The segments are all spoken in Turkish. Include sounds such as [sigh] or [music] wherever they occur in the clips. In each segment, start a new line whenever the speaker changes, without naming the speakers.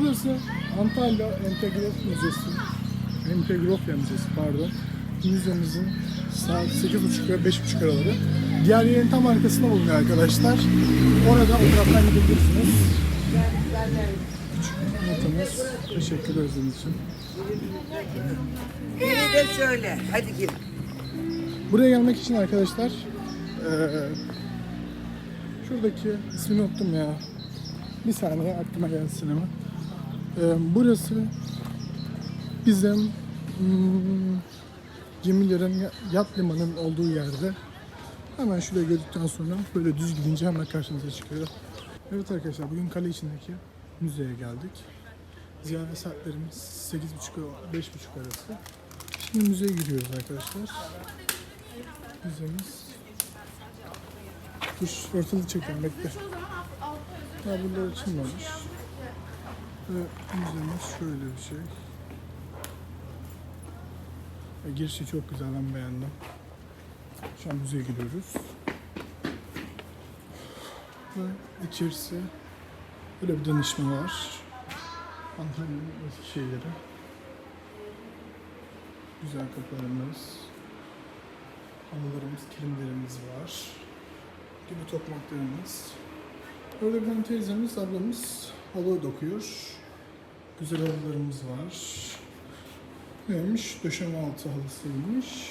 Burası Antalya Entegrof Müzesi. Entegrofya Müzesi pardon. Müzemizin saat 8.30 ve 5.30 araları. Diğer yerin tam arkasında bulunuyor arkadaşlar. Orada o taraftan gidebilirsiniz. Küçük notumuz. Teşekkür ederiz için.
Biri de şöyle. Hadi gir.
Buraya gelmek için arkadaşlar eee, şuradaki ismini unuttum ya. Bir saniye aklıma gelsin ama. Eee, burası bizim hmm, gemilerin ya- yat limanının olduğu yerde. Hemen şuraya gördükten sonra böyle düz gidince hemen karşınıza çıkıyor. Evet arkadaşlar bugün kale içindeki müzeye geldik. Ziyaret saatlerimiz 8.30 5.30 arası. Şimdi müzeye giriyoruz arkadaşlar. Müzemiz. Dur ortalığı çekelim bekle. Tablolar açılmamış. Ve müzemiz şöyle bir şey. Ve girişi çok güzel ben beğendim. Şu an müzeye gidiyoruz. Ve içerisi böyle bir danışma var. Antalya'nın eski şeyleri. Güzel kapılarımız. Halılarımız, kilimlerimiz var. Gibi tokmaklarımız. Böyle bir teyzemiz, ablamız halı dokuyor. Güzel halılarımız var. Neymiş? Döşeme altı halısıymış.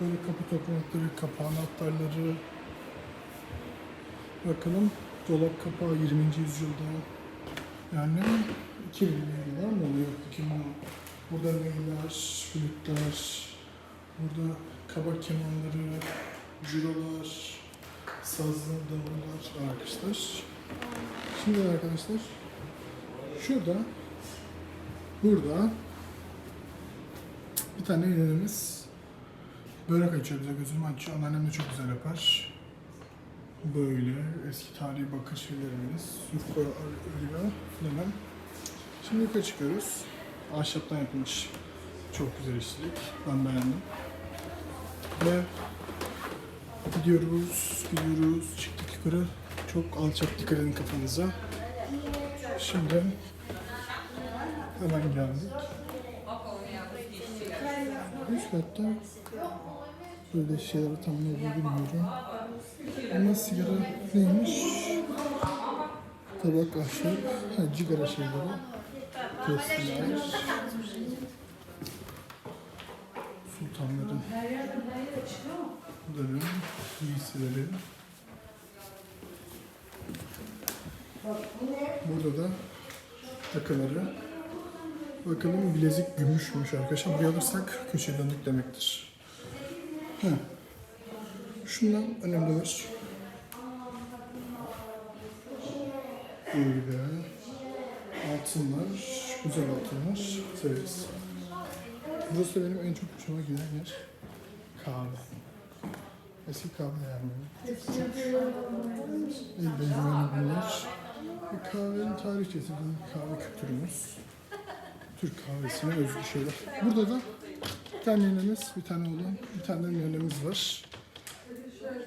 Böyle kapı tokmakları, kapı anahtarları. Bakalım dolap kapağı 20. yüzyılda. Yani 2000 yıllar mı oluyor? 2000 Burada neyler, flütler, burada kabak kemanları, cürolar, sazlar, davullar arkadaşlar. Şimdi arkadaşlar şurada burada bir tane yeğenimiz börek açıyor bize gözümü açıyor. Anneannem de çok güzel yapar. Böyle eski tarihi bakır şeylerimiz. Yufka örüyor falan. Şimdi yukarı çıkıyoruz. Ahşaptan yapılmış. Çok güzel işçilik. Ben beğendim. Ve gidiyoruz, gidiyoruz. Çıktık yukarı. Çok alçak dikkat edin kafanıza. Şimdi hemen geldik. Üst katta böyle şeyler tam ne bilmiyorum. Ama sigara neymiş? Tabak, ahşap, ha, cigara şeyleri. Testiler. Sultanların bunların giysileri. Burada da takıları. Bakalım bilezik gümüşmüş arkadaşlar. Buraya alırsak köşe döndük demektir. Ha. Şundan önemli var. Böyle. Altınlar, güzel altınlar severiz. Burası benim en çok hoşuma giden yer. Kahve. Eski kahve yani. El benzemeli bunlar. Ve kahvenin tarihçesi, kahve kültürümüz. Türk kahvesine özgü şeyler. Burada da bir tane nenemiz, bir tane olan, bir tane nenemiz var.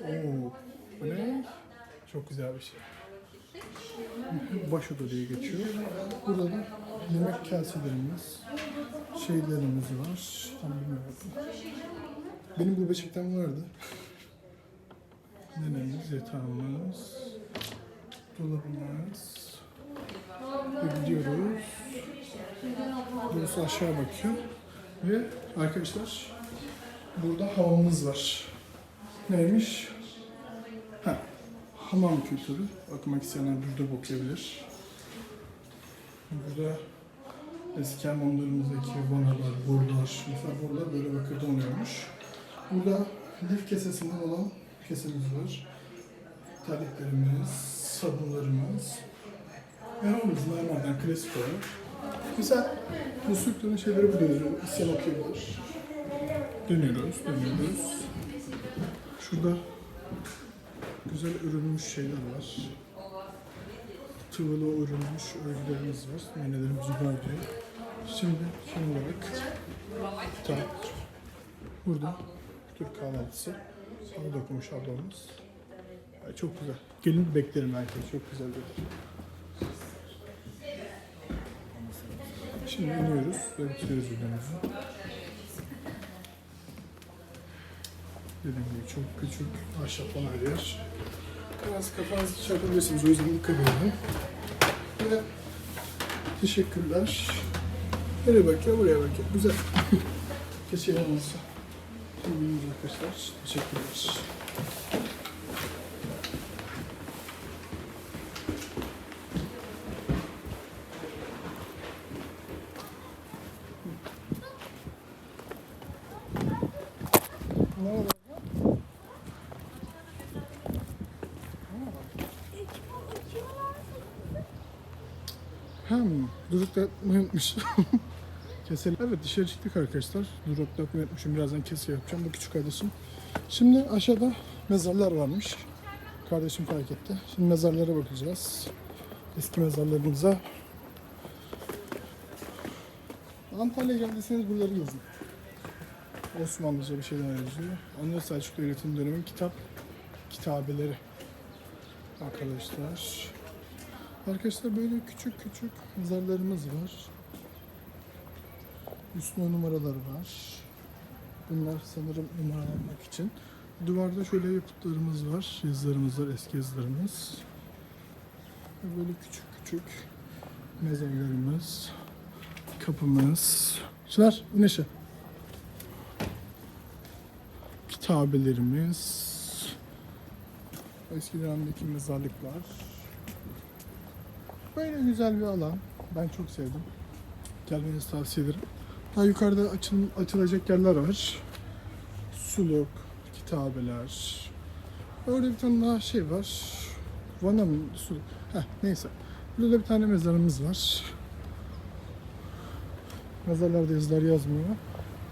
Oo, bu ne? Çok güzel bir şey. Baş oda diye geçiyor. Burada da yemek kaselerimiz, şeylerimiz var. Tam bilmiyorum. Benim bu beşikten vardı. Nenemiz, yatağımız, dolabımız. Ve gidiyoruz. Burası aşağı bakıyor. Ve arkadaşlar burada havamız var. Neymiş? Ha, hamam kültürü. Okumak isteyenler burada okuyabilir. Burada eski hamamlarımızdaki vanalar, borular. Mesela burada böyle bakırda oluyormuş. Burada lif kesesinden olan kesemiz var. Terliklerimiz, sabunlarımız. Yaramız mermerden klasik olarak. Mesela bu sürüklerin şeyleri burada yazıyor. İsyan okuyabilir. Dönüyoruz, dönüyoruz. Şurada güzel örülmüş şeyler var. Tıvılı örülmüş örgülerimiz var. Nenelerimiz var diyor. Şimdi son olarak ta burada Türk kahvaltısı. Onu dokumuş ablamız. Ay, çok güzel. Gelin beklerim herkes. Çok güzel bir. Şimdi iniyoruz ve bitiriyoruz videomuzu. Dediğim gibi çok küçük ahşaptan her yer. Biraz kafanızı çarpabilirsiniz o yüzden dikkat edin. Ve teşekkürler. Nereye bakıyor? Buraya bakıyor. Güzel. Keşke olmasa. Şimdi arkadaşlar. Teşekkürler. Ne oldu? Hem duduk yapmayı unutmuş. [laughs] Keselim. Evet dışarı çıktık arkadaşlar. Duduk yapmayı unutmuşum. Birazdan kese yapacağım. Bu küçük kardeşim. Şimdi aşağıda mezarlar varmış. Kardeşim fark etti. Şimdi mezarlara bakacağız. Eski mezarlarımıza. Antalya'ya geldiyseniz buraları gezin. Osmanlıca bir şeyler yazıyor. Anadolu Selçuklu Yönetim Dönemi kitap kitabeleri arkadaşlar. Arkadaşlar böyle küçük küçük mezarlarımız var. Üstüne numaralar var. Bunlar sanırım numaralanmak için. Duvarda şöyle yapıtlarımız var. Yazılarımız var, eski yazılarımız. Böyle küçük küçük mezarlarımız. Kapımız. Çınar, in aşağı. Kitabelerimiz. Eski dönemdeki mezarlıklar. Böyle güzel bir alan. Ben çok sevdim. Gelmenizi tavsiye ederim. Daha yukarıda açıl, açılacak yerler var. Suluk, kitabeler. Orada bir tane daha şey var. Vana mı? Suluk. Heh, neyse. Burada da bir tane mezarımız var. Mezarlarda yazılar yazmıyor.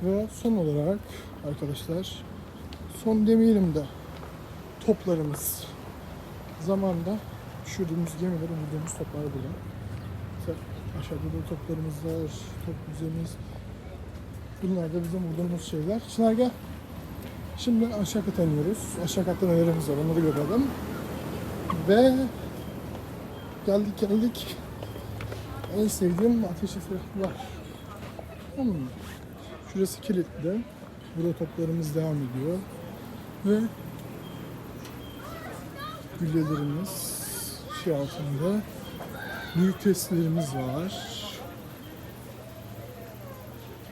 Ve son olarak arkadaşlar son demeyelim de toplarımız. Zamanda düşürdüğümüz gemileri vurduğumuz toplar burada. Mesela aşağıda da toplarımız var, top müzemiz. Bunlar da bizim vurduğumuz şeyler. Çınar gel. Şimdi aşağı kata iniyoruz. Aşağı katta nelerimiz var onları görelim. Ve geldik geldik. En sevdiğim ateş var. Hmm. Şurası kilitli. Burada toplarımız devam ediyor. Ve güllelerimiz şey altında büyük testilerimiz var.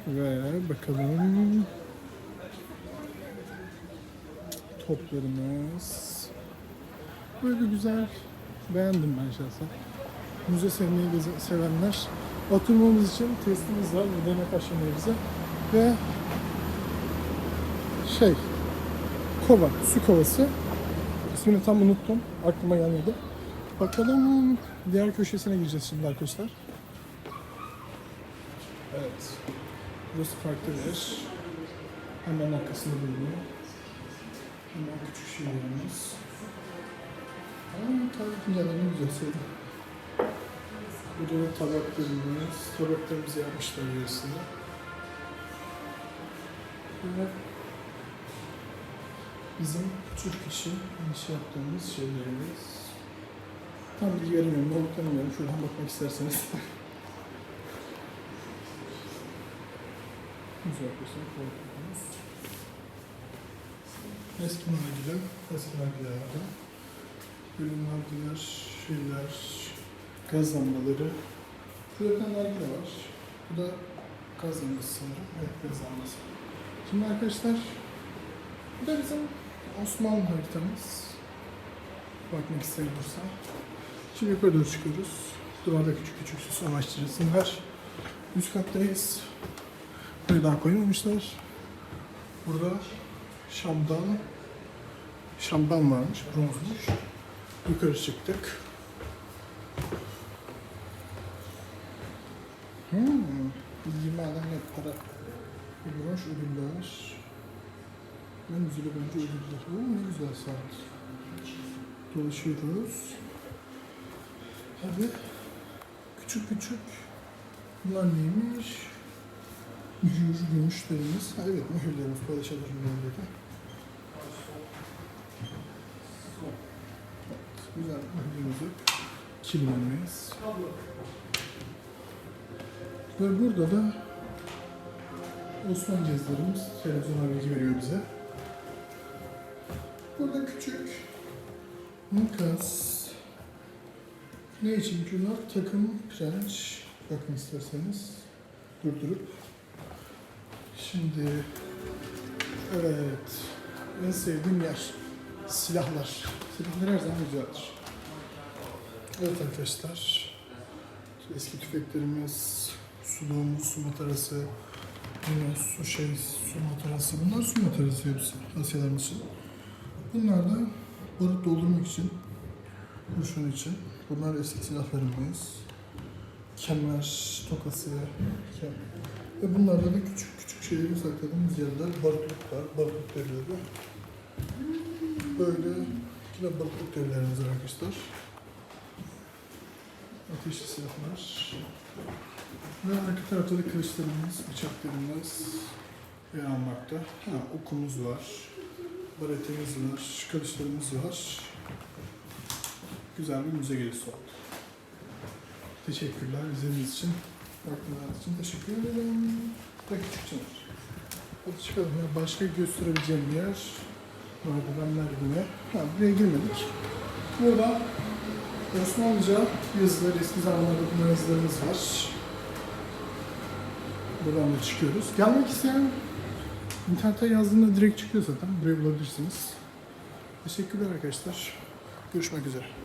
Ve bakalım toplarımız böyle güzel beğendim ben şahsen. Müze sevmeyi sevenler oturmamız için testimiz var. Bu demek aşamıyor bize. Ve şey kova, su kovası. İsmini tam unuttum. Aklıma gelmedi. Bakalım diğer köşesine gireceğiz şimdi arkadaşlar. Evet. Burası farklı bir yer. Hemen arkasında bulunuyor. Hemen küçük şeylerimiz. Aa, tabii fincanlarını güzel sevdim. Burada da tabaklarımız. Tabaklarımızı yapmışlar yarısını. Ve bizim Türk işi iş yaptığımız şeylerimiz. Tam bilgi veremiyorum, ne olup tanımıyorum. Şuradan bakmak isterseniz. [laughs] Güzel arkadaşlar, korkunuz. Eski nargile, eski nargilelerde. Böyle nargileler, şeyler, gaz lambaları. Burada bir var. Bu da gaz lambası sanırım. Evet, gaz lambası. Şimdi arkadaşlar, bu da bizim Osmanlı haritamız. Bakmak isteyen. Şimdi yukarı doğru çıkıyoruz. Duvarda küçük küçük süs amaçlı resimler. Üst kattayız. Burayı daha koymamışlar. Burada şamdan şamdan varmış, bronzmuş. Yukarı çıktık. Hmm. 20 adet para. Gümüş ödüller. En güzeli bence ödüller. Oo, ne güzel saat. Dolaşıyoruz. Tabii küçük küçük bunlar neymiş? Mühür, gümüşlerimiz. Ha, evet mühürlerimiz, padişahlar mühürleri. Evet, güzel mühürümüzü. Kilmemiz. Ve burada da Osmanlı yazılarımız televizyona bilgi veriyor bize. Burada küçük makas. Ne için bunlar? Takım, pirenç. Bakın isterseniz durdurup. Şimdi evet en sevdiğim yer silahlar. Silahlar her zaman güzeldir. Evet arkadaşlar eski tüfeklerimiz, suluğumuz, su matarası, su şey, su matarası. Bunlar su matarası hepsi Asyalarımız için. Bunlar da barut doldurmak için, kurşun için. Bunlar eski silahlarımız. Kemer, tokası, kem. Ve bunlarda da küçük küçük şeyleri sakladığımız yerler, barutluklar, barutluk devreleri. Böyle yine barutluk devrelerimiz arkadaşlar. Ateşli silahlar. Ve arka tarafta da kılıçlarımız, bıçaklarımız yer almakta. Ha, okumuz var. Baretemiz var, kılıçlarımız var. Güzel bir müze gezisi oldu. Teşekkürler izlediğiniz için. Baktığınız için teşekkür ederim. Ve küçük çınar. Hadi çıkalım ya. Başka gösterebileceğim bir yer. Merdivenler yine. Ha, buraya girmedik. Burada Osmanlıca yazılar, eski zamanlarda okunan yazılarımız var. Buradan da çıkıyoruz. Gelmek isteyen internete yazdığında direkt çıkıyor zaten. Burayı bulabilirsiniz. Teşekkürler arkadaşlar. Görüşmek üzere.